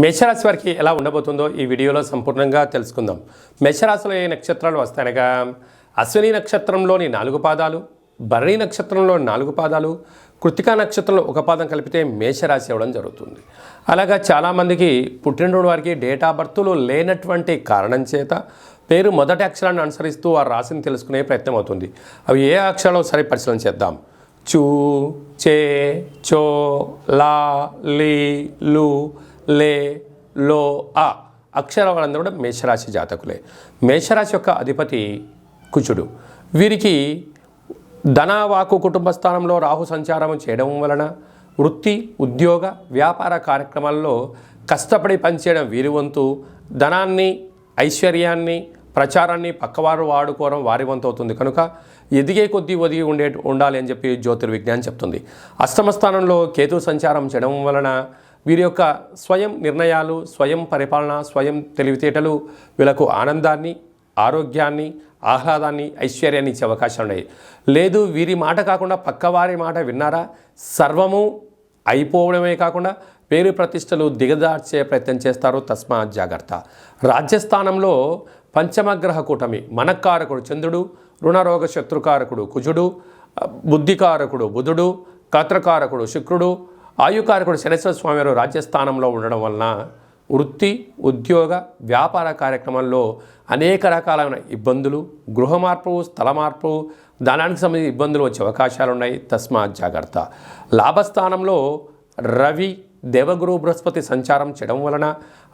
మేషరాశి వారికి ఎలా ఉండబోతుందో ఈ వీడియోలో సంపూర్ణంగా తెలుసుకుందాం. మేషరాశిలో ఏ నక్షత్రాలు వస్తాయనగా? అశ్విని నక్షత్రంలోని నాలుగు పాదాలు భరణి నక్షత్రంలో నాలుగు పాదాలు కృతికా నక్షత్రంలో ఒక పాదం కలిపితే మేషరాశి అవ్వడం జరుగుతుంది. అలాగా చాలామందికి పుట్టినరోజు వారికి డేట్ ఆఫ్ బర్త్లు లేనటువంటి కారణం చేత పేరు మొదటి అక్షరాన్ని అనుసరిస్తూ ఆ రాశిని తెలుసుకునే ప్రయత్నం అవుతుంది. అవి ఏ అక్షరాలు సరి పరిశీలన చేద్దాం. చూ చే చో లా లీ లు లే లో ఆ అక్షరాల వాళ్ళందరూ కూడా మేషరాశి జాతకులే. మేషరాశి యొక్క అధిపతి కుచుడు వీరికి ధనవాకు కుటుంబ స్థానంలో రాహు సంచారం చేయడం వలన వృత్తి ఉద్యోగ వ్యాపార కార్యక్రమాల్లో కష్టపడి పనిచేయడం వీరి వంతు. ధనాన్ని ఐశ్వర్యాన్ని ప్రచారాన్ని పక్కవారు వాడుకోవడం వారి వంతు అవుతుంది. కనుక ఎదిగే కొద్దీ ఒదిగి ఉండే ఉండాలి అని చెప్పి జ్యోతిర్విజ్ఞానం చెప్తుంది. అష్టమ స్థానంలో కేతు సంచారం చేయడం వలన వీరి యొక్క స్వయం నిర్ణయాలు స్వయం పరిపాలన స్వయం తెలివితేటలు వీళ్ళకు ఆనందాన్ని ఆరోగ్యాన్ని ఆహ్లాదాన్ని ఐశ్వర్యాన్ని ఇచ్చే అవకాశాలు ఉన్నాయి. లేదు వీరి మాట కాకుండా పక్కవారి మాట విన్నారా? సర్వము అయిపోవడమే కాకుండా పేరు ప్రతిష్టలు దిగదార్చే ప్రయత్నం చేస్తారు తస్మా జాగ్రత్త. రాజ్యస్థానంలో పంచమగ్రహ కూటమి మనకారకుడు చంద్రుడు రుణరోగ శత్రుకారకుడు కుజుడు బుద్ధికారకుడు బుధుడు కత్రకారకుడు శుక్రుడు ఆయుకారకుడు శనేశ్వర స్వామివారు రాజ్యస్థానంలో ఉండడం వలన వృత్తి ఉద్యోగ వ్యాపార కార్యక్రమంలో అనేక రకాలైన ఇబ్బందులు గృహ మార్పు స్థల మార్పు ధనానికి సంబంధించిన ఇబ్బందులు వచ్చే అవకాశాలు ఉన్నాయి. తస్మా జాగ్రత్త. లాభస్థానంలో రవి దేవగురు బృహస్పతి సంచారం చేయడం వలన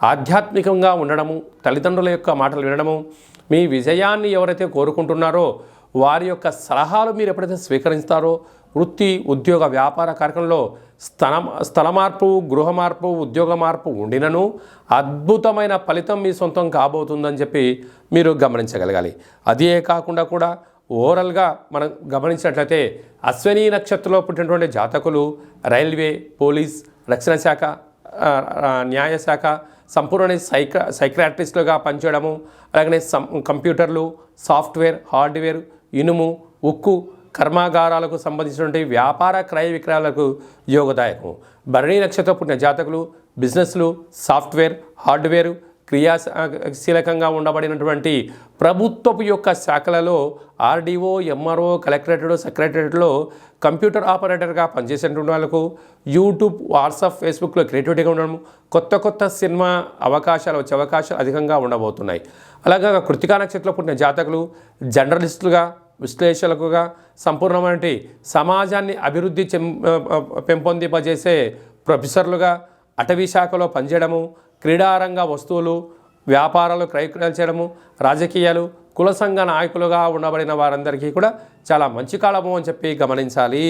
ఆధ్యాత్మికంగా ఉండడము తల్లిదండ్రుల యొక్క మాటలు వినడము మీ విజయాన్ని ఎవరైతే కోరుకుంటున్నారో వారి యొక్క సలహాలు మీరు ఎప్పుడైతే స్వీకరిస్తారో వృత్తి ఉద్యోగ వ్యాపార కార్యక్రమంలో స్థల స్థల మార్పు గృహ మార్పు ఉద్యోగ మార్పు ఉండినను అద్భుతమైన ఫలితం మీ సొంతం కాబోతుందని చెప్పి మీరు గమనించగలగాలి. అదే కాకుండా కూడా ఓవరాల్గా మనం గమనించినట్లయితే అశ్విని నక్షత్రంలో పుట్టినటువంటి జాతకులు రైల్వే పోలీస్ రక్షణ శాఖ న్యాయశాఖ సంపూర్ణ సైక సైక్రాట్రిస్టులుగా పనిచేయడము అలాగనే సం కంప్యూటర్లు సాఫ్ట్వేర్ హార్డ్వేర్ ఇనుము ఉక్కు కర్మాగారాలకు సంబంధించినటువంటి వ్యాపార క్రయ విక్రయాలకు యోగదాయకం. భరణీ నక్షత్రం పుట్టిన జాతకులు బిజినెస్లు సాఫ్ట్వేర్ హార్డ్వేర్ క్రియాశీలకంగా ఉండబడినటువంటి ప్రభుత్వపు యొక్క శాఖలలో ఆర్డీఓ ఎంఆర్ఓ కలెక్టరేటెడ్ సెక్రటరేట్లో కంప్యూటర్ ఆపరేటర్గా పనిచేసేటువంటి వాళ్ళకు యూట్యూబ్ వాట్సాప్ ఫేస్బుక్లో క్రియేటివిటీగా ఉండడం కొత్త కొత్త సినిమా అవకాశాలు వచ్చే అవకాశాలు అధికంగా ఉండబోతున్నాయి. అలాగే కృతికా నక్షత్రంలో పుట్టిన జాతకులు జర్నలిస్టులుగా విశ్లేషకులుగా సంపూర్ణమైన సమాజాన్ని అభివృద్ధి చెం పెంపొందింపజేసే ప్రొఫెసర్లుగా అటవీ శాఖలో పనిచేయడము క్రీడారంగ వస్తువులు వ్యాపారాలు క్రయక్రయాలు చేయడము రాజకీయాలు కుల సంఘ నాయకులుగా ఉండబడిన వారందరికీ కూడా చాలా మంచి కాలము అని చెప్పి గమనించాలి.